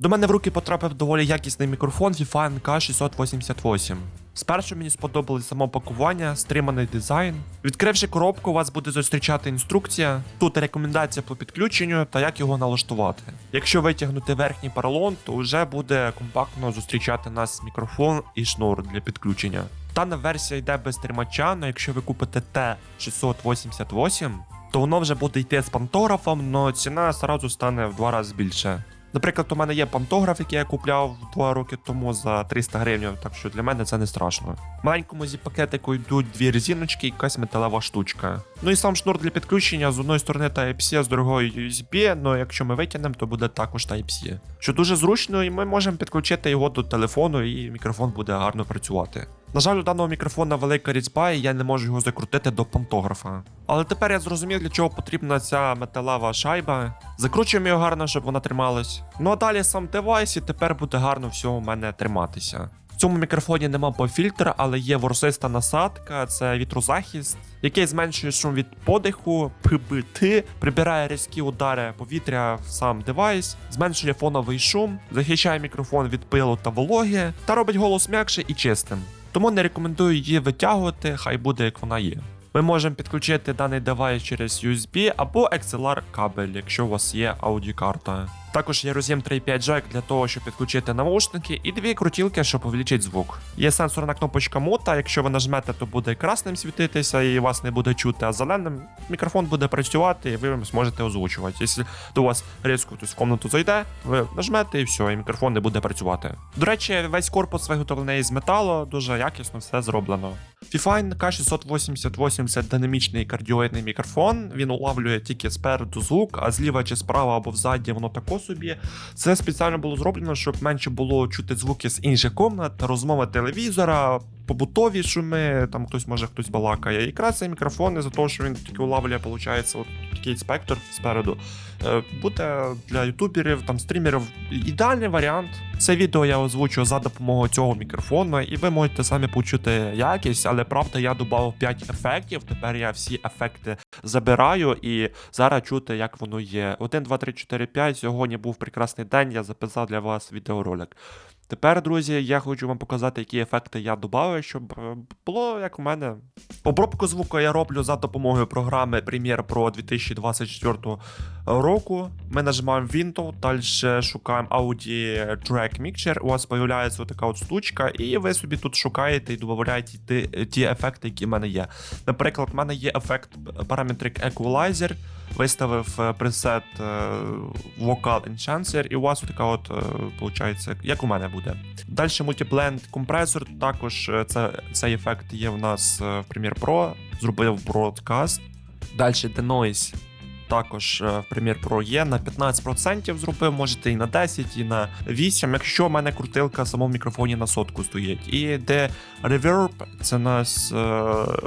До мене в руки потрапив доволі якісний мікрофон FIFA NK688. Спершу мені сподобалось само пакування, стриманий дизайн. Відкривши коробку, вас буде зустрічати інструкція. Тут рекомендація по підключенню та як його налаштувати. Якщо витягнути верхній поролон, то вже буде компактно зустрічати нас мікрофон і шнур для підключення. Дана версія йде без тримача, але якщо ви купите T688, то воно вже буде йти з пантографом, але ціна одразу стане в два рази більше. Наприклад, у мене є пантограф, який я купляв два роки тому за 300 гривень, так що для мене це не страшно. В маленькому зі пакетику йдуть дві резиночки і якась металева штучка. Ну і сам шнур для підключення з одної сторони Type-C, з другої USB, але якщо ми витягнемо, то буде також Type-C. Що дуже зручно, і ми можемо підключити його до телефону, і мікрофон буде гарно працювати. На жаль, у даного мікрофона велика різьба, і я не можу його закрутити до пантографа. Але тепер я зрозумів, для чого потрібна ця металева шайба. Закручуємо його гарно, щоб вона трималась. Ну а далі сам девайс, і тепер буде гарно все у мене триматися. В цьому мікрофоні нема пофільтра, але є ворсиста насадка, це вітрозахист, який зменшує шум від подиху, ПБТ, прибирає різкі удари повітря в сам девайс, зменшує фоновий шум, захищає мікрофон від пилу та вологи та робить голос м'якше і чистим. Тому не рекомендую її витягувати, хай буде як вона є. Ми можемо підключити даний девайс через USB або XLR кабель, якщо у вас є аудіокарта. Також є роз'єм 3.5 джек для того, щоб підключити навушники, і дві крутілки, щоб увеличити звук. Є сенсорна кнопочка мута, якщо ви нажмете, то буде красним світитися і вас не буде чути, а зеленим мікрофон буде працювати і ви зможете озвучувати. Якщо до вас різко хтось в комнату зайде, ви нажмете і все, і мікрофон не буде працювати. До речі, весь корпус виготовлений з металу, дуже якісно все зроблено. Fifine K688 це динамічний кардіоїдний мікрофон. Він улавлює тільки спереду звук, а зліва чи справа або взаді воно тако собі. Це спеціально було зроблено, щоб менше було чути звуки з інших комнат, розмови телевізора, побутові шуми, там хтось може хтось балакає. І якраз цей мікрофон, із-за того, що він тільки улавлює, виходить, от такий спектр спереду. е, Буде для ютуберів, там стрімерів ідеальний варіант. Це відео я озвучу за допомогою цього мікрофону, і ви можете самі почути якість, але правда я додав 5 ефектів. Тепер я всі ефекти забираю і зараз чути, як воно є. 1, 2, 3, 4, 5. Сьогодні був прекрасний день. Я записав для вас відеоролик. Тепер, друзі, я хочу вам показати, які ефекти я додав, щоб е, було як у мене. Обробку звуку я роблю за допомогою програми Premiere Pro 2024 року. Ми нажимаємо Window, далі шукаємо Audi Track Mixture. У вас з'являється така от штучка, і ви собі тут шукаєте і додаєте ті, ті ефекти, які в мене є. Наприклад, в мене є ефект Parametric Equalizer. Виставив е, пресет е, Vocal Enhancer, і у вас така от, виходить, як у мене буде. Далі мультипленд компресор, також е, це, цей ефект є в нас е, в Premiere Pro, зробив Broadcast. Далі Denoise також е, в Premiere Pro є на 15% зробив, можете і на 10, і на 8, якщо в мене крутилка в самому мікрофоні на сотку стоїть. І де Reverb, це нас е,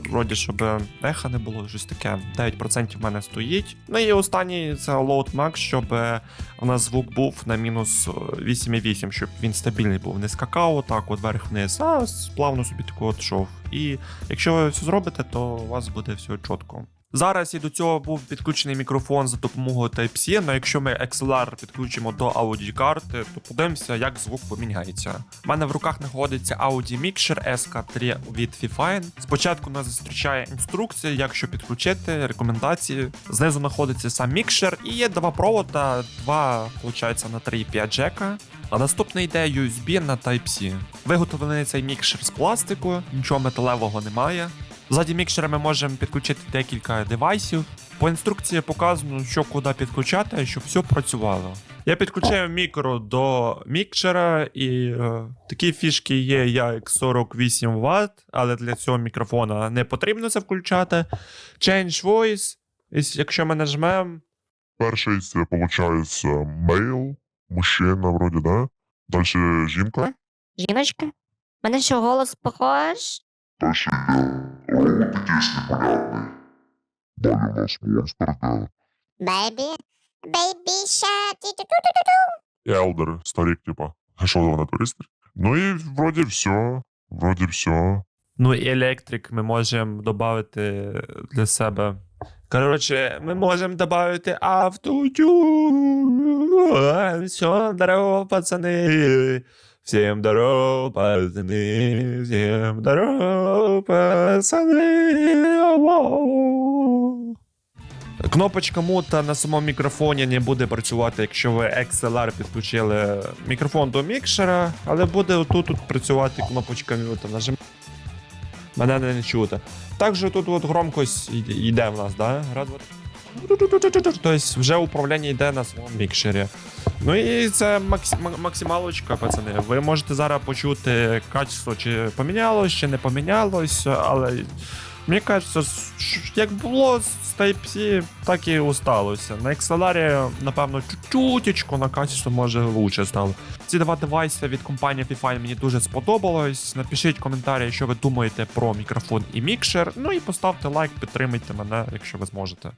вроді, щоб еха не було, щось таке. 9% в мене стоїть. Ну і останній це Load Max, щоб е, у нас звук був на мінус е, 8,8, щоб він стабільний був. Не скакав отак, от вверх-вниз, а плавно собі тако от йшов. І якщо ви все зробите, то у вас буде все чітко. Зараз і до цього був підключений мікрофон за допомогою Type-C, але якщо ми XLR підключимо до аудіокарти, то подивимося, як звук поміняється. У мене в руках знаходиться Audi Mixer SK3 від Fifine. Спочатку нас зустрічає інструкція, як що підключити, рекомендації. Знизу знаходиться сам мікшер і є два провода, два, виходить, на 3,5 джека. А наступний йде USB на Type-C. Виготовлений цей мікшер з пластику, нічого металевого немає. Ззаді мікшера ми можемо підключити декілька девайсів. По інструкції показано, що куди підключати, щоб все працювало. Я підключив мікро до мікшера, і е, такі фішки є, як 48 Вт, але для цього мікрофона не потрібно це включати. Change voice. Ось Якщо ми нажмемо, Перший це виходить мейл, мужчина, вроді, да? Далі жінка. Жіночка? Мене що голос похож? Далі є якийсь непонятний. Далі у нас монстр, де Бейбі? Бейбі ша ті ту ту ту Елдер, старик, типа. А що вона туристи? Ну і вроді все. Вроді все. ну і електрик ми можемо додати для себе Коротше, ми можемо додати автотюн. Все, здорово, пацани. Всім здорово, пацани. Всім здорово, пацани. Воу. Кнопочка мута на самому мікрофоні не буде працювати, якщо ви XLR підключили мікрофон до мікшера, але буде отут тут працювати кнопочка мута. Нажим... Мене не чути. Також тут от громкость йде- в нас, да? Раз, два, три. Тобто вже управління йде на самому мікшері. Ну і це макс... максималочка, пацани. Ви можете зараз почути качество, чи помінялось, чи не помінялось, але мені кажеться, як було з Type-C, так і усталося. На XLR, напевно, чуть-чутечку на качество може лучше стало. Ці два девайси від компанії Fifine мені дуже сподобалось. Напишіть коментарі, що ви думаєте про мікрофон і мікшер. Ну і поставте лайк, підтримайте мене, якщо ви зможете.